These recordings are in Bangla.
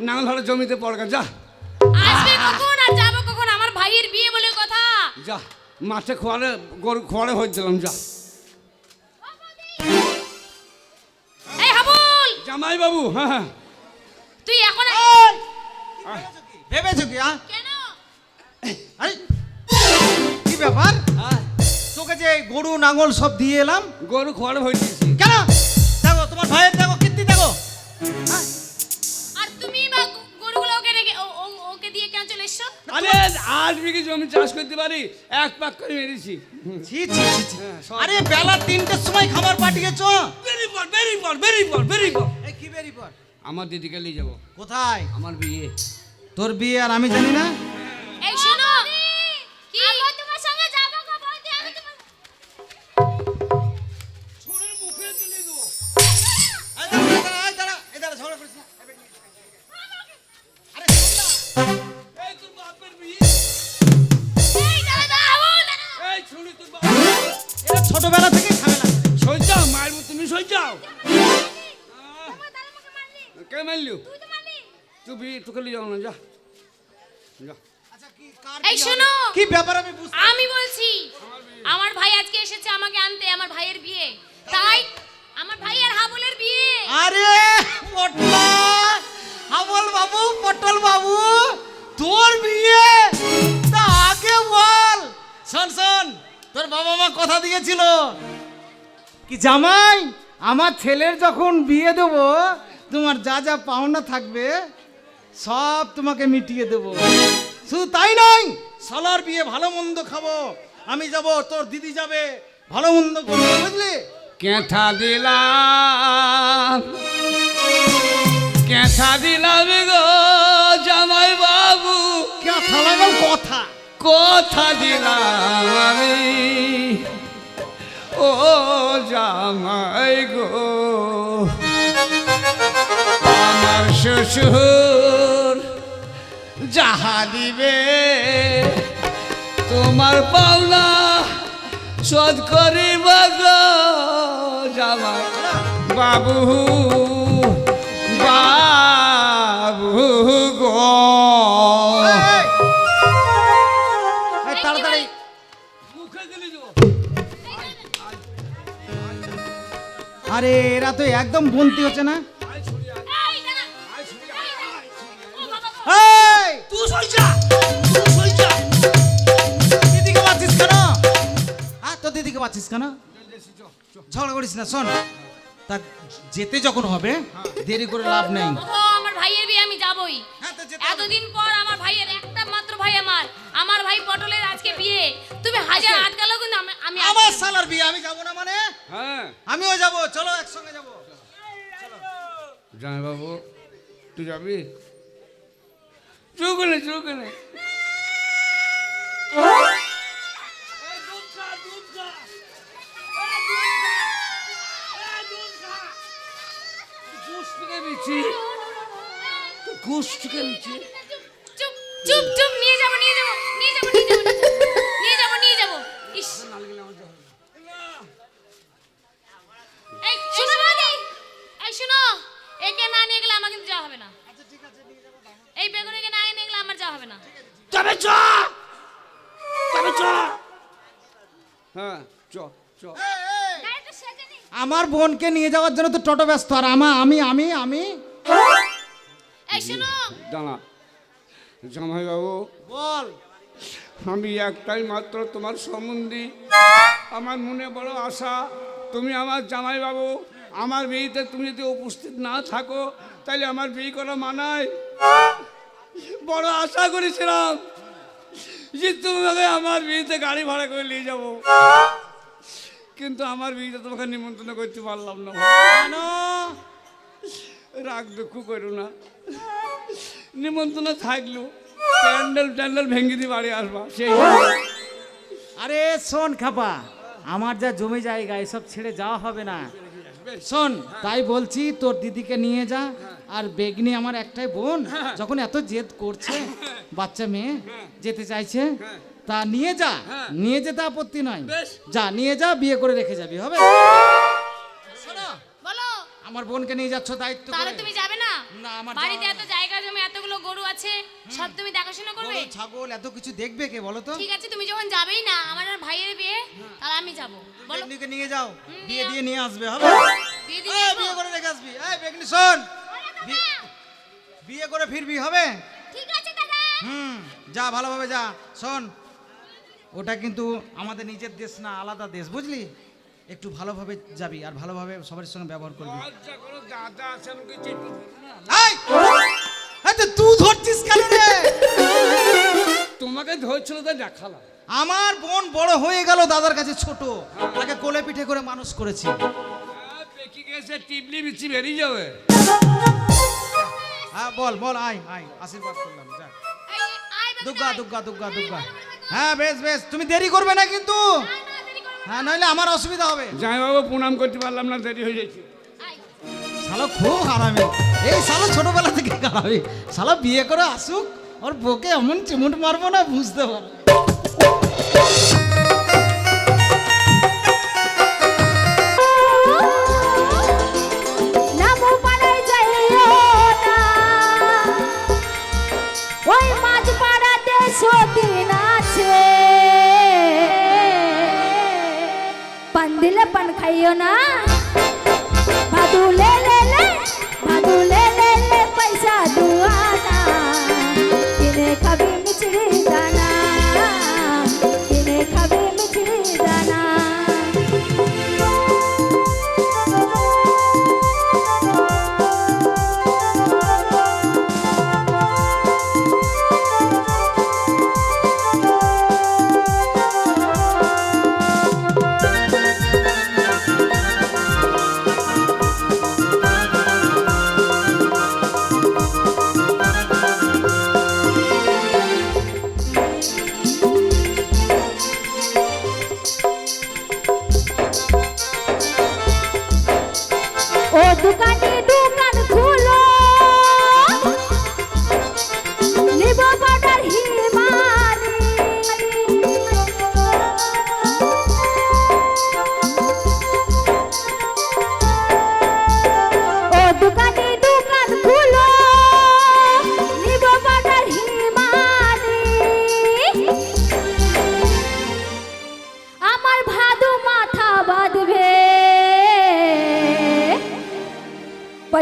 নাঙল হলে জমিতে পড়গা যা। আসবে কখন আর যাব কখন? আমার ভাইয়ের বিয়ে বলে কথা। যা মাঠে খোয়ারে গরু খোয়ারে হয়ে দিলাম যা। এই হাবুল! জামাই বাবু হ্যাঁ হ্যাঁ। তুই এখন ভেবেছো কি হ্যাঁ? কেন? আরে কি ব্যাপার? তোকে যে গরু নাঙল সব দিয়ে এলাম? গরু খোয়ারে হয়ে দিয়েছি। কেন? দেখো তোমার ভাইয়ের দেখো কীর্তি দেখো। হ্যাঁ? আরে আট বিঘে জমি চাষ করতে পারি এক পাক করে মেরেছি। ছি ছি ছি ছি। হ্যাঁ, আরে বেলা তিনটের সময় খাবার পাঠিয়েছ? বেরি পর বেরি পর বেরি পর বেরি পর। এই কি বেরি পর? আমার দিদিকে নিয়ে যাব। কোথায়? আমার বিয়ে। তোর বিয়ে আর আমি জানি না? এই শোনো ছোটবেলা থেকেই ঝামেলা। সই যাও মায়ের মতো তুমি সই যাও। কে মারলিও তুই তোকে নিয়ে যাও না যা। যা। আচ্ছা, এই শোনো। কি ব্যাপার আমি বুঝতে আমি বলছি আমার ভাই আজকে এসেছে আমাকে আনতে আমার ভাইয়ের বিয়ে। তাই আমার ভাই আর হাবুলের বিয়ে। আরে পটলা আমল বাবু পটল বাবু তোর বিয়ে? তা আগে বল। শোন শোন। তোর বাবা মা কথা দিয়েছিল। কি জামাই, আমার ছেলের যখন বিয়ে দেব, তোমার যা যা পাওনা থাকবে, সব তোমাকে মিটিয়ে দেব। শুধু তাই নয় সালার বিয়ে ভালো মন্দ খাব। আমি যাব, তোর দিদি যাবে, ভালো মন্দ করব, বুঝলি? কেঁথা দিলাম কেঁথা দিলাম কথা দিলাম। ও জামাই গো আমার শ্বশুর যাহা দিবে তোমার পাওনা শোধ বাবু বাবু আরে এরা তো একদম বন্তি হচ্ছে না? তুই সই যা তুই সই যা দিদিকে পাচ্ছিস কেন? হ্যাঁ তোর দিদিকে পাচ্ছিস কেন? ঝগড়া করিস না শোন। তা যেতে যখন হবে দেরি করে লাভ নেই। আমার ভাইয়ের বিয়ে আমি যাবই। হ্যাঁ, তো এতদিন পর আমার ভাইয়ের একটা মাত্র ভাই আমার। আমার ভাই পটলের আজকে বিয়ে। তুমি হাজার আটকালো কিন্তু আমি আমি আমার সালার বিয়ে আমি যাব না মানে? আমিও যাব চলো একসঙ্গে যাব। জামাই বাবু তুই যাবি? চুকনে চুকনে নিচ্ছি। চুপ চুপ চুপ নিয়ে যাব নিয়ে যাব নিয়ে যাব। হবে না। এই বেগুনিকে না নিয়ে গেলে আমার যাওয়া হবে না। তবে চ! তবে চ! হ্যাঁ চ চ। আমার বোনকে নিয়ে যাওয়ার জন্য তো টোটো ব্যস্ত আর আমা আমি আমি আমি। এই শুনো। দাঁড়া। জামাই বাবু বল। আমি একটাই মাত্র তোমার সম্বন্ধী। আমার মনে বড় আশা তুমি আমার জামাই বাবু আমার বিয়েতে তুমি যদি উপস্থিত না থাকো তাহলে আমার বিয়ে করা মানায়। বড় আশা করেছিলাম যে তুমি আমার বিয়েতে গাড়ি ভাড়া করে নিয়ে যাব। কিন্তু আমার বিয়েতে তোমাকে নিমন্ত্রণ করতে পারলাম না। কেন? রাগ দুঃখ করো না। নিমন্ত্রণ থাকল। প্যান্ডেল ট্যান্ডেল ভেঙে দিয়ে বাড়ি আসবা, সেই আরে শোন খাপা, আমার যা জমি জায়গা, এসব ছেড়ে যাওয়া হবে না। শোন তাই বলছি তোর দিদিকে নিয়ে যা আর বেগনি আমার একটাই বোন। যখন এত জেদ করছে বাচ্চা মেয়ে যেতে চাইছে তা নিয়ে যা। নিয়ে যেতে আপত্তি নয়। যা নিয়ে যা বিয়ে করে রেখে যাবি হবে? আমার বোনকে নিয়ে যাচ্ছ দায়িত্ব তাহলে তুমি যাবে না? না, আমার বাড়িতে এত জায়গা জমি এতগুলো গরু আছে সব তুমি দেখাশোনা করবে? গরু, ছাগল এত কিছু দেখবে কে বলো তো? ঠিক আছে তুমি যখন যাবেই না আমার আর ভাইয়ের বিয়ে তাহলে আমি যাব। বলো। বেগনিকে নিয়ে যাও। বিয়ে দিয়ে নিয়ে আসবে হবে? বিয়ে দিয়ে? বিয়ে করে রেখে আসবি। এই বেগনি শোন। বিয়ে করে ফিরবি হবে? ঠিক আছে দাদা। হুম যা ভালোভাবে যা। শোন ওটা কিন্তু আমাদের নিজের দেশ না আলাদা দেশ বুঝলি? একটু ভালোভাবে যাবি আর ভালোভাবে সবার সঙ্গে ব্যবহার করবি। তুই ধরছিস কেন রে? তোমাকে ধরছিল তো দেখালাম আমার বোন বড় হয়ে গেল দাদার কাছে ছোট। তাকে কোলে পিঠে করে মানুষ করেছি। হ্যাঁ, টিপলি বিচি বেরিয়ে যাবে। হ্যাঁ বল বল আয় আয় আশীর্বাদ করলাম যা। এই, এই, আয়। দুগ্গা দুগ্গা দুগ্গা। দুগ্গা। হ্যাঁ বেশ বেশ তুমি দেরি করবে না কিন্তু। হ্যাঁ নইলে আমার অসুবিধা হবে। জামাইবাবু প্রণাম করতে পারলাম না দেরি হয়ে যাচ্ছে। শালো খুব হারামে এই শালা ছোটবেলা থেকে হারাবে শালা বিয়ে করে আসুক ওর বউকে এমন চিমুট মারবো না বুঝতে পারবে। পান খাইও না।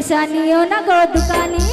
পয়সা নিও না গো দোকানি।